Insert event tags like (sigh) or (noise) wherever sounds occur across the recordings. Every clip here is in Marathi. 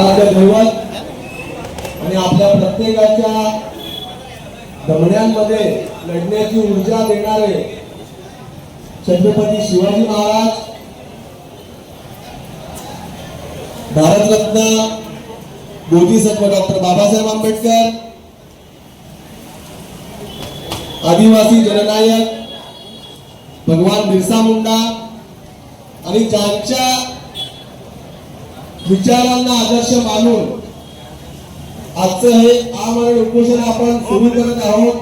आपल्या दैवत आणि आपल्या प्रत्येकाच्या दमण्यांमध्ये लढण्याची ऊर्जा देणारे छत्रपती शिवाजी महाराज भारतरत्न बोधिसत्व डॉक्टर बाबासाहेब आंबेडकर आदिवासी जननायक भगवान बिरसा मुंडा आणि ज्यांच्या विचारांना आदर्श मानून आजचं हे आमरण उपोषण आपण सुरू करत आहोत.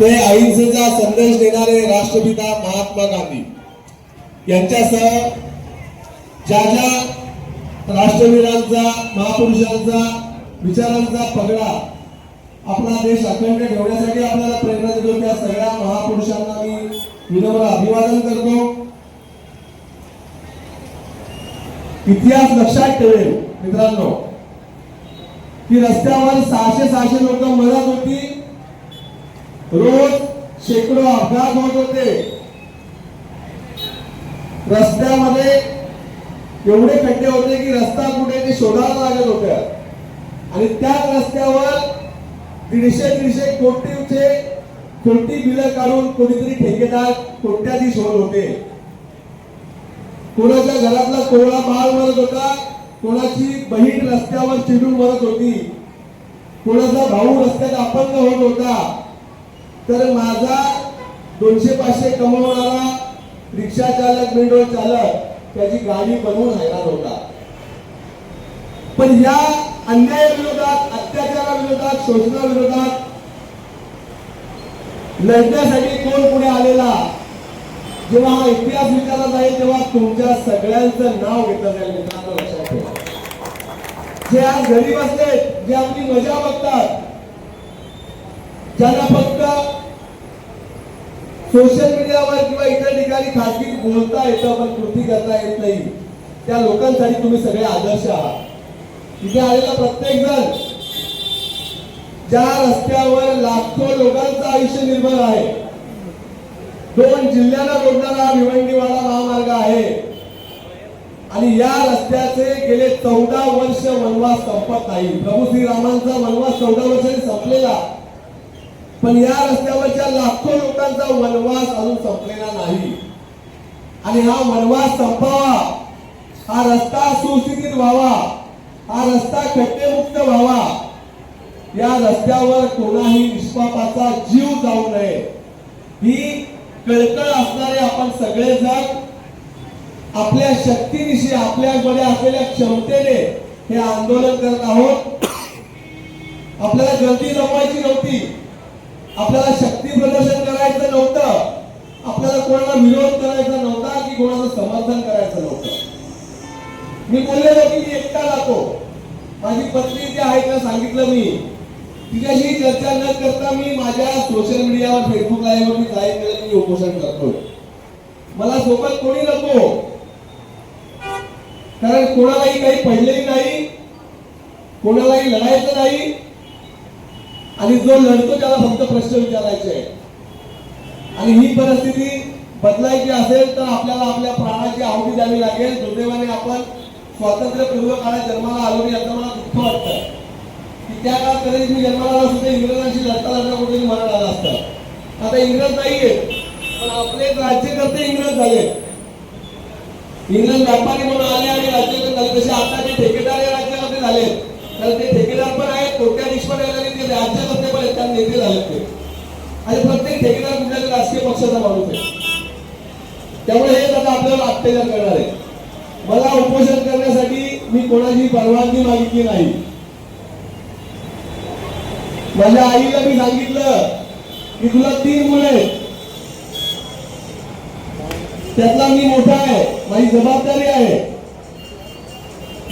ते अहिंसेचा संदेश देणारे राष्ट्रपिता महात्मा गांधी यांच्यासह ज्या ज्या राष्ट्रवीरांचा महापुरुषांचा विचारांचा पगडा आपला देश अखंड ठेवण्यासाठी आपल्याला प्रेरणा देतो त्या सगळ्या महापुरुषांना मी विनम्र अभिवादन करतो. इतिहास लक्षात ठेवेल मित्रांनो. की रस्त्यावर सहाशे सहाशे लोक मरत होती. रोज शेकडो अपघात होत होते. रस्त्यामध्ये एवढे खड्डे होते की रस्ता कुठे ते शोधायला लागत होत्या. आणि त्याच रस्त्यावर दीडशे दीडशे कोटीचे कोटी बिलं काढून कोणीतरी ठेकेदार कोट्याधीश होत होते. कोणाच्या घरातला कोवळा बाळ मरत होता कोणाची बहीण रस्त्यावर चिडून मरत होती कोणाचा भाऊ रस्त्यात अपंग होत होता तर माझा दोनशे पाचशे कमवणारा रिक्षा चालक मेट्रो चालक त्याची गाडी बनवून हैराण होता. पण या अन्यायाविरोधात अत्याचाराविरोधात शोषणाविरोधात लढण्यासाठी कोण पुढे आलेला? जेव्हा हा इतिहास विचारला जाईल तेव्हा तुमच्या सगळ्यांचं नाव घेतलं जाईल मित्रांनो लक्षात ठेवा. जे आज घरी बसले जे आपली मजा बघतात ज्यांना फक्त सोशल मीडियावर किंवा इतर ठिकाणी खाजगी बोलता येतं पण कृती करता येत नाही त्या लोकांसाठी तुम्ही सगळे आदर्श आहात. तिथे आलेला प्रत्येक जण ज्या रस्त्यावर लाखो लोकांचं आयुष्य निर्भर आहे जिल्ह्याला जोडणारा हा भिवंडीवाडा महामार्ग आहे. आणि या रस्त्याचे गेले चौदा वर्ष वनवास संपत नाही. प्रभू श्रीरामांचा वनवास चौदा वर्षांनी संपलेला. पण या रस्त्यावरच्या लाखो लोकांचा वनवास अजून संपलेला नाही. आणि हा वनवास संपावा. हा रस्ता सुस्थितीत व्हावा. हा रस्ता खड्डेमुक्त व्हावा. या रस्त्यावर कोणाही निष्पापाचा जीव जाऊ नये. ही कळकळ असणारे आपण सगळेजण आपल्या शक्तीनिशी आपल्याकडे असलेल्या क्षमतेने हे आंदोलन करत आहोत. आपल्याला गर्दी जमवायची नव्हती. आपल्याला शक्ती प्रदर्शन करायचं नव्हतं. आपल्याला कोणाला विरोध करायचा नव्हता की कोणाचं समर्थन करायचं नव्हतं. मी बोललेलो की मी एकटा जातो. माझी पत्नी ते आहे सांगितलं मी. तिच्याशी चर्चा न करता मी माझ्या सोशल मीडियावर फेसबुक लाईव्ह मी लाईव्ह केलं मी उपोषण करतो मला सोबत कोणी नको? कारण कोणालाही काही पडलेही नाही कोणालाही लढायचं नाही आणि जो लढतो त्याला फक्त प्रश्न विचारायचे आहे आणि ही परिस्थिती बदलायची असेल तर आपल्याला आपल्या प्राणाची आहुती द्यावी लागेल. दुर्दैवाने आपण स्वातंत्र्यपूर्व काळात जन्माला आलो याचं मला दुःख वाटतं की त्या काळात कदाचित मी जन्माला सुद्धा इंग्रजांशी लढता लढता कुठेतरी मरण आला असता. आता इंग्रज नाहीये पण आपले राज्यकर्ते इंग्रज झाले. इंग्रज व्यापारी म्हणून आले आणि राज्यकर्ते झाले. तसे आता जे ठेकेदार या राज्यामध्ये झाले तर ते ठेकेदार पण आहेत कोट्याधीश पण आहेत आणि ते राज्यकर्ते पण आहेत त्या नेते झाले ते. आणि प्रत्येक ठेकेदार कुठल्या राजकीय पक्षाचा माणूस आहे. त्यामुळे हे आता आपल्याला अत्याचार करणार आहे. मला उपोषण करण्यासाठी मी कोणाची परवानगी मागितली नाही. माझ्या आईला मी सांगितलं की तुला तीन मुलं आहेत. त्यातला मी मोठा आहे माझी जबाबदारी आहे.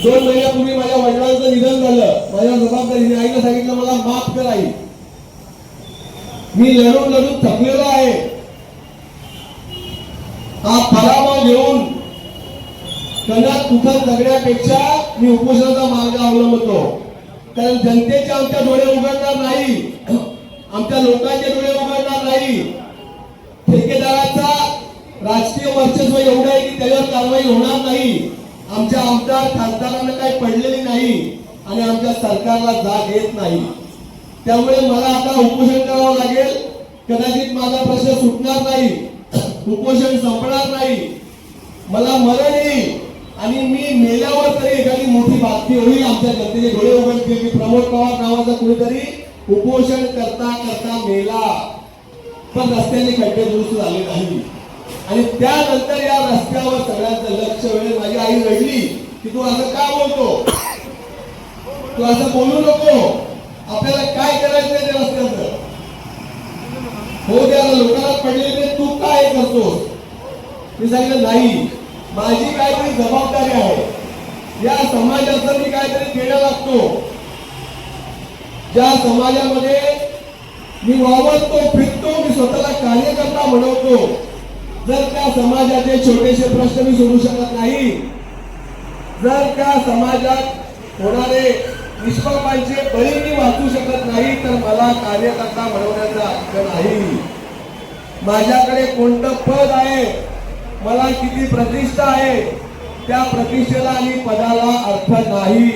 दोन महिन्यापूर्वी माझ्या वडिलांचं निधन झालं. माझ्या जबाबदारीने आईला सांगितलं मला माफ कर आई. मी लढून लढून थकलेलो आहे. हा पराभव घेऊन कणात कुठं जगण्यापेक्षा मी उपोषणाचा मार्ग अवलंबतो. कारण जनतेचे आमच्या डोळे उघडणार नाही. आमच्या लोकांचे डोळे उघडणार नाही. ठेकेदाराचा राजकीय वर्चस्व एवढं आहे की त्याच्यावर कारवाई होणार नाही. आमच्या आमदार खासदारांना काही पडलेली नाही आणि आमच्या सरकारला जाग येत नाही. त्यामुळे मला आता उपोषण करावं लागेल. कदाचित माझा प्रश्न सुटणार नाही. उपोषण संपणार नाही. मला मरण येईल. आणि मी मेल्यावर तरी एखादी मोठी बातमी होईल आमच्या जनतेचे डोळे उघडतील की प्रमोद पवार नावाचा कुणीतरी उपोषण करता करता मेला. पण रस्त्याने खड्डे दुरुस्त झाले नाही. आणि त्यानंतर या रस्त्यावर सगळ्यांचं लक्ष वेळ माझी आई रडली की तू असं का बोलतो? तू असं बोलू नको. आपल्याला काय करायचं त्या रस्त्याचं? हो त्या लोकांना पडले ते तू काय करतोस? मी सांगितलं नाही. माझी काहीतरी जबाबदारी आहे. या समाजाचं मी काहीतरी केला लागतो. ज्या समाजामध्ये मी वावरतो फिरतो मी स्वतःला कार्यकर्ता म्हणवतो जर त्या समाजाचे छोटेसे प्रश्न मी सोडू शकत नाही जर त्या समाजात होणारे निष्पापांचे बळी मी वाचू शकत नाही तर मला कार्यकर्ता म्हणवण्याचा हक्क नाही. माझ्याकडे कोणतं पद आहे? मला किती प्रतिष्ठा आहे त्या प्रतिष्ठेला आणि पदाला अर्थ नाही.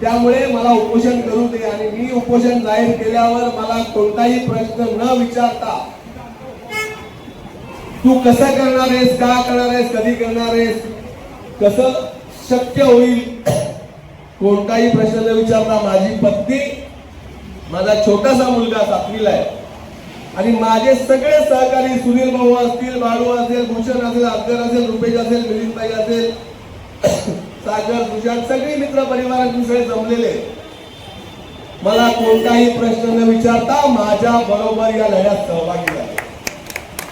त्यामुळे मला उपोषण करू दे आणि मी उपोषण जाहीर केल्यावर मला कोणताही प्रश्न न विचारता तू कसं करणार आहेस का करणार आहेस कधी करणार आहेस कसं शक्य होईल? कोणताही प्रश्न न विचारता माझी पत्नी माझा छोटासा मुलगा सातवीला आहे. आणि माझे सगळे सहकारी सुनील भाऊ असतील बाळू असेल भूषण असेल अफगर असेल रुपेश असेल मिलिंदबाई असेल (coughs) सागर सुशांत सगळे मित्र परिवारातून सगळे जमलेले. मला कोणताही प्रश्न न विचारता माझ्या बरोबर या लढ्यात सहभागी झाले.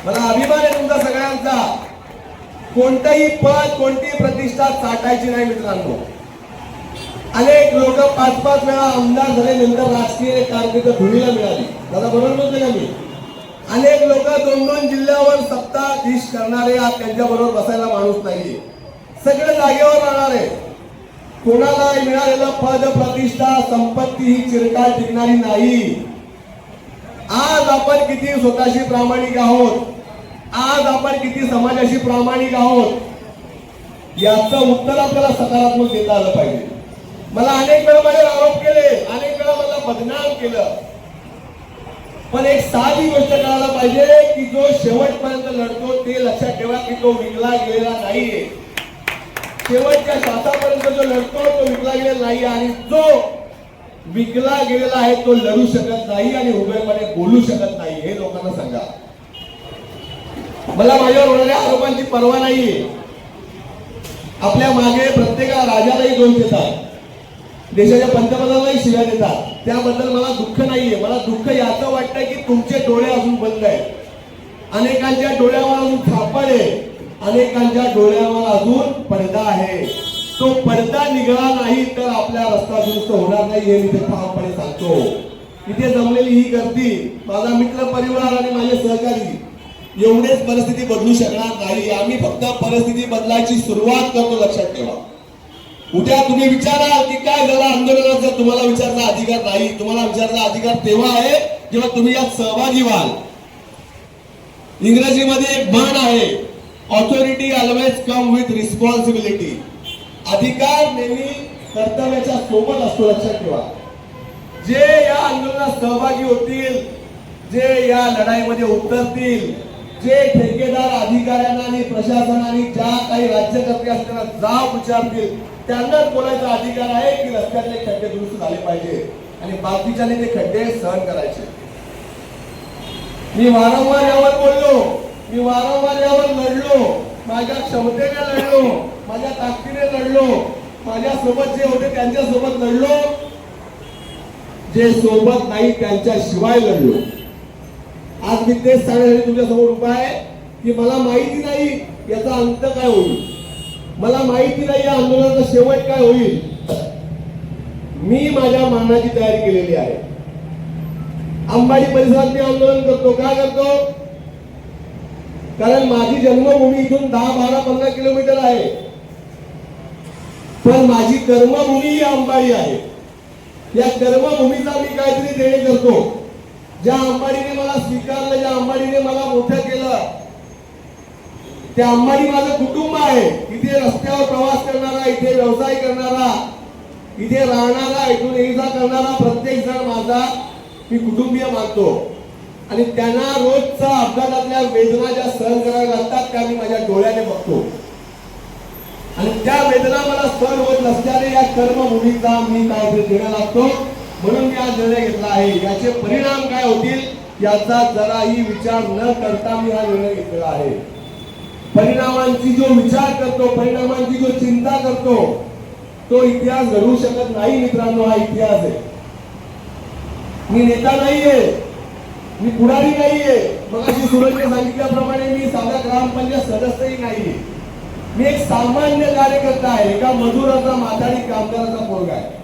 मला अभिमान आहे तुमचा सगळ्यांचा. कोणतंही पद कोणतीही प्रतिष्ठा साठायची नाही मित्रांनो. अनेक लोक पाच पाच वेळा आमदार झाले नंतर राजकीय कारकीर्द धुळीला मिळाली. दादा बरोबर बोलते का मी? अनेक लोक दोन दोन जिल्ह्यावर सत्ताधीश करणारे आज त्यांच्या बरोबर बसायला माणूस नाहीये. सगळे जागेवर राहणार आहे कोणाला मिळालेलं पद प्रतिष्ठा संपत्ती ही चिरकाळ टिकणारी नाही. आज आपण किती स्वतःशी प्रामाणिक आहोत? आज आपण किती समाजाशी प्रामाणिक आहोत? याचं उत्तर आपल्याला सकारात्मक देता आलं पाहिजे. मला अनेक वेळा माझ्यावर आरोप केले अनेक वेळा मला बदनाम केलं. पण एक साधी गोष्ट का शेवटपर्यंत लढतो ते लक्षात ठेवा की तो विकला गेलेला नाहीये. शेवटच्या श्वासापर्यंत जो लढतो तो विकला गेलेला नाही आणि जो विकला गेलेला आहे तो लढू शकत नाही आणि उभेपणे बोलू शकत नाही हे लोकांना सांगा. मला माझ्यावर होणाऱ्या आरोपांची पर्वा नाहीये. आपल्या मागे प्रत्येका राजालाही दोष देतात. देशाच्या पंतप्रधानालाही शिव्या देतात. त्याबद्दल मला दुःख नाहीये. मला दुःख याचं वाटतं की तुमचे डोळे अजून बंद आहेत. अनेकांच्या डोळ्यावर अजून थापड आहे अनेकांच्या डोळ्यावर अजून पडदा आहे. तो पडदा निघाला नाही तर आपल्या रस्ता दुरुस्त होणार नाही हे मी ते ठामपणे सांगतो. इथे जमलेली ही गर्दी माझा मित्र परिवार आणि माझे सहकारी एवढेच परिस्थिती बदलू शकणार नाही. आम्ही फक्त परिस्थिती बदलायची सुरुवात करतो लक्षात ठेवा. उद्या तुम्ही विचाराल की काय झालं आंदोलनात जर तुम्हाला विचारचा अधिकार नाही. तुम्हाला विचारचा अधिकार तेव्हा आहे जेव्हा तुम्ही यात सहभागी व्हाल. इंग्रजीमध्ये एक म्हण आहे authority always come with responsibility अधिकार नेहमी कर्तव्याच्या सोबत असतो लक्षात ठेवा. जे या आंदोलनात सहभागी होतील जे या लढाईमध्ये उतरतील जे ठेकेदार अधिकाऱ्यांना आणि प्रशासनाने ज्या काही राज्यकर्ते असताना जाब विचारतील त्यांनाच बोलायचा अधिकार आहे की रस्त्यातले खड्डे दुरुस्त झाले पाहिजे आणि बाकीच्याने ते खड्डे सहन करायचे. मी वारंवार यावर बोललो. मी वारंवार यावर लढलो. माझ्या क्षमतेने लढलो. माझ्या ताकदीने लढलो. माझ्या सोबत जे होते त्यांच्यासोबत लढलो. जे सोबत नाही त्यांच्या शिवाय लढलो. आज मी तेच सांगण्यासाठी तुमच्यासमोर उभा आहे की मला माहिती नाही याचा अंत काय होईल. मला माहिती नाही या आंदोलनाचा शेवट काय होईल. मी माझ्या मानाची तयारी केलेली आहे. अंबाडी परिसरात मी आंदोलन करतो. का करतो? कारण माझी जन्मभूमी इथून दहा बारा पंधरा किलोमीटर आहे. पण माझी कर्मभूमी ही अंबाडी आहे. या कर्मभूमीचा मी काहीतरी देणे करतो. ज्या अंबाडीने मला स्वीकारलं ज्या अंबाडीने मला मोठं केलं त्या अंबाडी माझं कुटुंब आहे. इथे रस्त्यावर प्रवास करणारा इथे व्यवसाय करणारा इथे राहणारा इथून ये करणारा प्रत्येक जण माझा मी कुटुंबीय मानतो. आणि त्यांना रोजचा अपघातातल्या वेदना ज्या सहन कराव्या लागतात त्या मी माझ्या डोळ्याने बघतो. आणि त्या वेदना मला सहन होत नसल्याने या कर्मभूमीचा मी काहीतरी देणं लागतो. म्हणून मी हा निर्णय घेतला आहे. याचे परिणाम काय होतील याचा जराही विचार न करता मी हा निर्णय घेतलेला आहे. परिणामांची जो विचार करतो परिणामांची जो चिंता करतो तो इतिहास घडू शकत नाही मित्रांनो हा इतिहास आहे. मी नेता नाहीये. मी पुढारी नाहीये. मग अशी सुरजने सांगितल्याप्रमाणे मी साधा ग्रामपंचायत सदस्यही नाहीये. मी एक सामान्य कार्यकर्ता आहे. एका मजुराचा माथाडी कामगाराचा पोरगा आहे.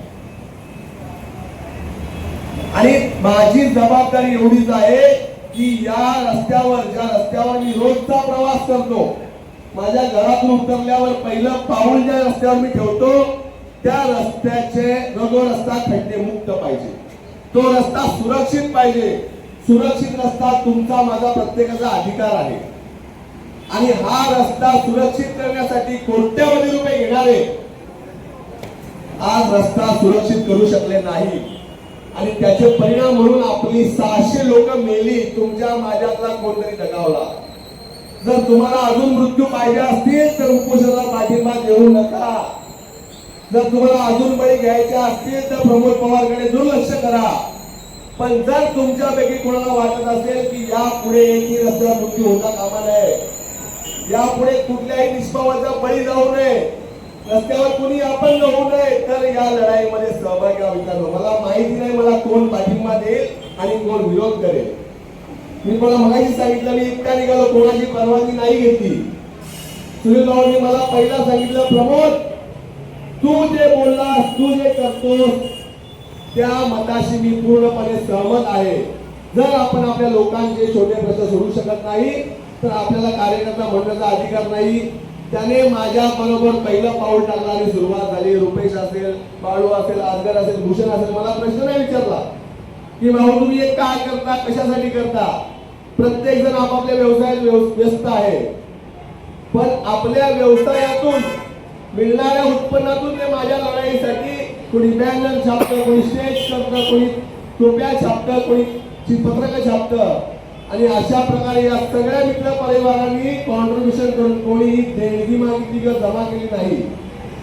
आणि माझी जबाबदारी एवढीच आहे की या रस्त्यावर ज्या रस्त्यावर मी रोजचा प्रवास करतो माझ्या घरातून उतरल्यावर पहिलं पाऊल ज्या रस्त्यावर मी ठेवतो त्या रस्त्याचे जो रस्ता खड्डे मुक्त पाहिजे. तो रस्ता सुरक्षित पाहिजे. सुरक्षित रस्ता तुमचा माझा प्रत्येकाचा अधिकार आहे. आणि हा रस्ता सुरक्षित करण्यासाठी कोट्यावधी रुपये घेणारे आज रस्ता सुरक्षित करू शकले नाही. आणि त्याचे परिणाम म्हणून आपली सहाशे लोक मेली तुमच्या माझ्यातला कोणतरी दगावला. जर तुम्हाला अजून मृत्यू पाहिजे असतील तर उपोषणाला पाठिंबा देऊ नका. जर तुम्हाला अजून बळी घ्यायचे असतील तर प्रमोद पवारकडे दुर्लक्ष करा. पण जर तुमच्यापैकी कोणाला वाटत असेल की यापुढे एकही रस्त्यावर मृत्यू होता कामा नये यापुढे कुठल्याही निष्पावाचा बळी जाऊ नये रस्त्यावर कुणी आपण होऊ नये तर या लढाईमध्ये सहभागी विचारलो मला माहिती नाही मला कोण पाठिंबा देईल आणि कोण विरोध करेल. मी मला मगाशी सांगितलं मी एकटा निघालो कोणाची परवानगी नाही घेतली. सुनील रावांनी मला पहिला सांगितलं प्रमोद तू जे बोललास तू जे करतोस त्या मताशी मी पूर्णपणे सहमत आहे. जर आपण आपल्या लोकांचे छोटे प्रश्न सोडू शकत नाही तर आपल्याला कार्यकर्ता म्हणण्याचा अधिकार नाही. त्याने माझ्या बरोबर पहिलं पाऊल टाकणारी सुरुवात झाली. रुपेश असेल बाळू असेल आजगर असेल भूषण असेल मला प्रश्न नाही विचारला. की भाऊ तुम्ही एक काय करता? कशासाठी करता? प्रत्येक जण आपापल्या व्यवसायात व्यव- व्यस्त आहे. पण आपल्या व्यवसायातून मिळणाऱ्या उत्पन्नातून ते माझ्या लढाईसाठी कोणी बॅनर छापतं कोणी स्टेज करतं कोणी टोप्या छापतं कोणी पत्रक छापतं. आणि अशा प्रकारे या सगळ्या मित्र परिवारांनी कॉन्ट्रीब्युशन करून कोणी देणगी मागितली किंवा जमा केली नाही.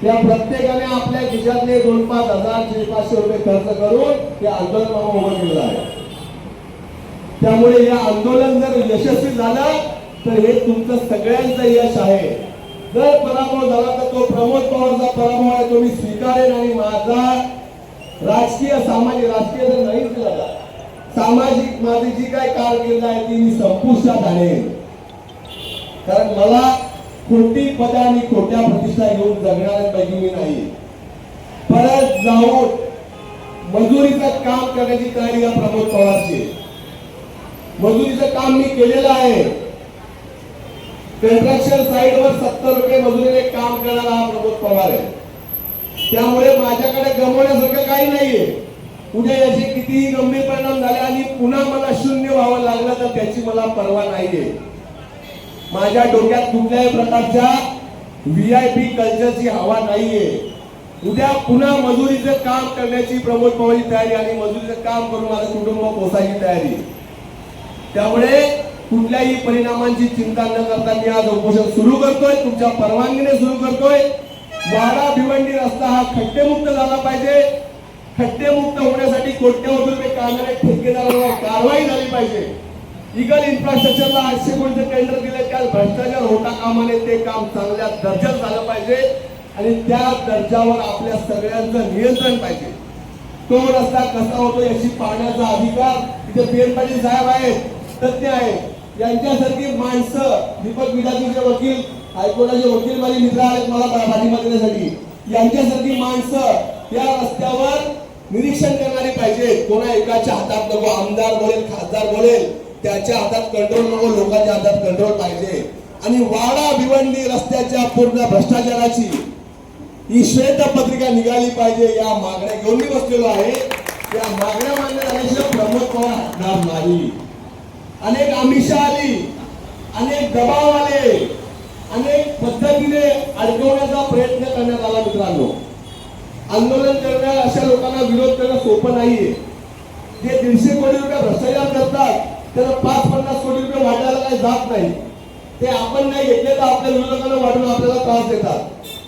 या प्रत्येकाने आपल्या खिशातले दोन पाच हजार चार पाचशे रुपये खर्च करून हे आंदोलन उभं केलं आहे. त्यामुळे हे आंदोलन जर यशस्वी झालं तर हे तुमचं सगळ्यांचं यश आहे. जर पराभव झाला तर तो प्रमोद पवारचा पराभव आहे तो मी स्वीकारेन आणि माझा राजकीय सामाजिक राजकीय जर नाहीच केला सामाजिक माझी जी काय कारकिर्द आहे ती मी संपुष्टात आणेन कारण मला खोटी पद आणि खोट्या प्रतिष्ठा घेऊन जगणाऱ्यांपैकी मी नाही. परत जाऊन मजुरीचं काम करण्याची तयारी या प्रमोद पवारची मजुरीचं काम मी केलेलं आहे. कंस्ट्रक्शन साईडवर सत्तर रुपये मजुरीने काम करणारा हा प्रमोद पवार आहे. त्यामुळे माझ्याकडे गमवण्यासारखं काही नाहीये. उद्या याचे कितीही गंभीर परिणाम झाले आणि पुन्हा मला शून्य व्हावं लागलं तर त्याची मला पर्वा नाहीये. माझ्या डोक्यात कुठल्याही प्रकारच्या व्ही आय पी कल्चरची हवा नाहीये. उद्या पुन्हा मजुरीचं काम करण्याची प्रमोद पवारची तयारी आणि मजुरीचं काम करून माझं कुटुंब पोसायची तयारी. त्यामुळे कुठल्याही परिणामांची चिंता न करता मी आज उपोषण सुरू करतोय तुमच्या परवानगीने सुरू करतोय. वाडा भिवंडी रस्ता हा खड्डेमुक्त झाला पाहिजे. खड्डेमुक्त होण्यासाठी कोट्यवधी रुपये काढणाऱ्या ठेकेदारांवर कारवाई झाली पाहिजे. इगल इन्फ्रास्ट्रक्चरला आठशे कोटीचे टेंडर दिले त्या भ्रष्टाचार होता कामाने ते काम चांगल्या दर्जात झालं पाहिजे. आणि त्या दर्जावर आपल्या सगळ्यांचं नियंत्रण पाहिजे. तो रस्ता कसा होतो याची पाहण्याचा अधिकार इथे पीएन पाटील साहेब आहेत तज्ञ आहेत. यांच्यासारखी माणसं दीपक विधातीचे वकील हायकोर्टाचे वकील माझे मित्र आहेत मला पाठिंबा देण्यासाठी यांच्यासारखी माणसं या रस्त्यावर निरीक्षण करणारी पाहिजे. कोणा एकाच्या हातात नको आमदार बोलेल खासदार बोलेल त्याच्या हातात कंट्रोल नको लोकांच्या हातात कंट्रोल पाहिजे. आणि वाडा भिवंडी रस्त्याच्या पूर्ण भ्रष्टाचाराची ही श्वेतपत्रिका निघाली पाहिजे. या मागण्या घेऊन मी बसलेलो आहे. या मागण्या मान्य झाल्याशिवाय प्रमोद पवार हटणार नाही. अनेक आमिषा आली अनेक दबाव आले अनेक पद्धतीने अडकवण्याचा प्रयत्न करण्यात आला मित्रांनो. आंदोलन करणाऱ्या अशा लोकांना विरोध करणं सोपं नाहीये. जे दीडशे कोटी रुपये भ्रष्टाचार करतात त्याला पाच पन्नास कोटी रुपये वाटायला काही जात नाही. ते आपण नाही घेतले तर आपल्या विरोधकांना वाटून आपल्याला त्रास देतात.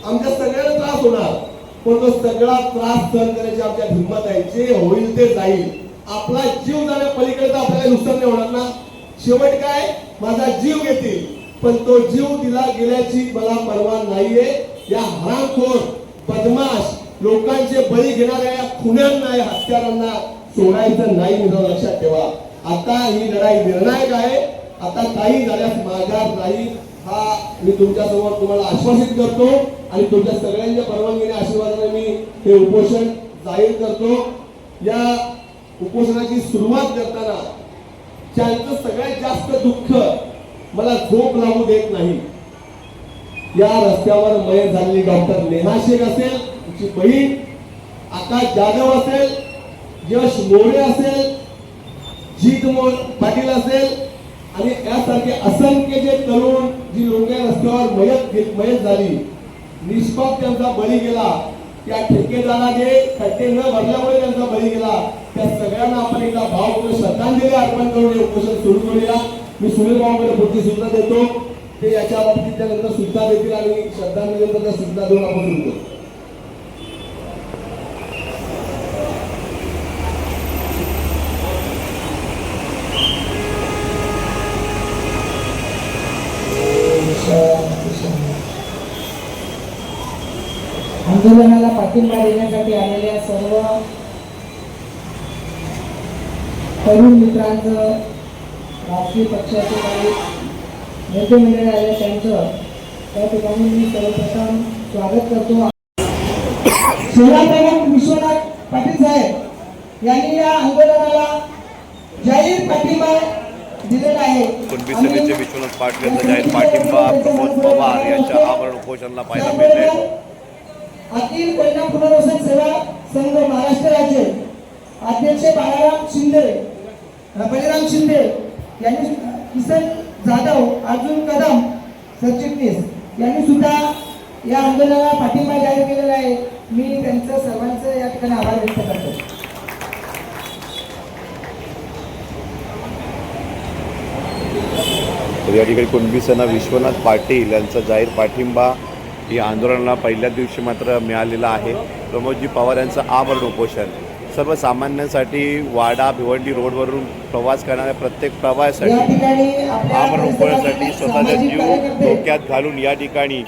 आमच्या सगळ्यांना त्रास होणार पण तो सगळा त्रास सहन करण्याची आमच्या हिंमत आहे. जे होईल ते जाईल. आपला जीव जाण्या पलीकडे तर आपल्याला नुकसान नाही होणार ना? शेवट काय? माझा जीव घेतील. पण तो जीव दिला गेल्याची मला परवा नाहीये. या हरामखोर बदमाश लोकांचे बळी घेणाऱ्या या खुन्यांना या हत्यारांना सोडायचं नाही म्हणून लक्षात ठेवा. आता ही लढाई निर्णायक आहे. आता काही झाल्यास माघार नाही. हा मी तुमच्यासमोर तुम्हाला आश्वासित करतो आणि तुमच्या सगळ्यांच्या परवानगीने आशीर्वादाने मी हे उपोषण जाहीर करतो. या उपोषणाची सुरुवात करताना ज्यांचं सगळ्यात जास्त दुःख मला झोप लागू देत नाही. या रस्त्यावर मयत झालेली डॉक्टर नेहा शेख असेल तिची बहीण आकाश जाधव असेल यश मोरे असेल जीत मो- पाटील असेल आणि यासारखे असंख्य जे तरुण जी लोक रस्त्यावर मयत मयत झाली निष्पाप त्यांचा बळी गेला. त्या ठेकेदाराने खड्डे न भरल्यामुळे त्यांचा बळी गेला. त्या सगळ्यांना आपण एकदा भावपूर्ण श्रद्धांजली अर्पण करून उपोषण सुरू करूया. मी सुनील भाऊकडे बुद्धी सुद्धा देतो. ते याच्या बाबतीत त्यानंतर सुद्धा देतील आणि श्रद्धांजली सुद्धा देऊन आपण सुरू करू आंदोलनाला पाठिंबा देण्यासाठी आलेल्या सर्व तरुण मित्रांचं राजकीय पक्षाचे काही नेते मंडळी आले त्यांचं त्या ठिकाणी मी सर्वप्रथम स्वागत करतो. शहराप्रमुख विश्वनाथ पाटील साहेब यांनी या आंदोलनाला जाहीर पाठिंबा दिलेला आहे. कुणबी सभेचे विश्वनाथ पाटील यांचा जाहीर पाठिंबा प्रमोद पवार यांच्या आमरण उपोषणाला पाहायला मिळते अखिल कन्या पुनर्वसन सेवा संघ महाराष्ट्र राज्य अध्यक्ष बाळाराम शिंदे बलिराम शिंदे यांनी किसन जाधव अर्जुन कदम सरचिटणीस यांनी सुद्धा या आंदोलनाला पाठिंबा जाहीर केलेला आहे. मी त्यांचं सर्वांचं या ठिकाणी आभार व्यक्त करतो. तर या ठिकाणी कुणबी सेना विश्वनाथ पाटील यांचा जाहीर पाठिंबा या आंदोलनाला पहिल्या दिवशी मात्र मिळालेला आहे. प्रमोदजी पवार यांचं आमरण उपोषण. सर्वसामान्यांसाठी वाडा भिवंडी रोडवरून प्रवास करणाऱ्या प्रत्येक प्रवासासाठी आमरण उपोषणासाठी स्वतःचा जीव डोक्यात घालून या ठिकाणी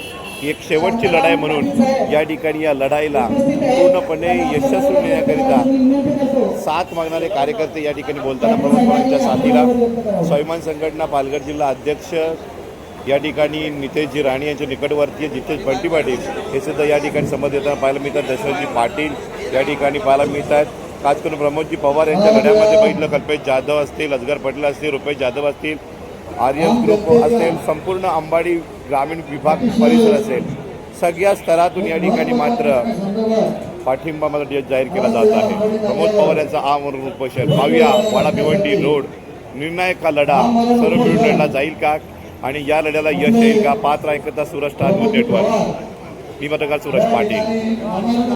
एक शेवटची लढाई म्हणून या ठिकाणी या लढाईला पूर्णपणे यशस्वी नेण्याकरिता विनंती करतो. साथ मागणारे कार्यकर्ते या ठिकाणी बोलताना प्रमुख पवारांच्या साथीला स्वाभिमान संघटना पालघर जिल्हा अध्यक्ष या ठिकाणी नितेशजी राणे यांच्या निकटवर्तीय जितेश बंटी पाटील हे सुद्धा या ठिकाणी संमत देताना पाहायला मिळतात दशरथजी पाटील या ठिकाणी पाहायला मिळत आहेत. खास करून प्रमोदजी पवार यांच्या लढ्यामध्ये बघितलं कल्पेश जाधव असतील अजगर पटेल असतील रुपेश जाधव असतील आर्यन ग्रुप असेल संपूर्ण अंबाडी ग्रामीण विभाग परिसर असेल. सगळ्या स्तरातून या ठिकाणी मात्र पाठिंबा मला जाहीर केला जात आहे. प्रमोद पवार यांचा आमरण उपोषण. पाहूया वाडा भिवंडी रोड निर्णायक हा लढा सर्व मिळून लढला जाईल का? आणि या लढ्याला यश येईल का? पात्र ऐकता सुरज स्टार न्यूज नेटवर्क. मी पत्रकार सुरज पाटील.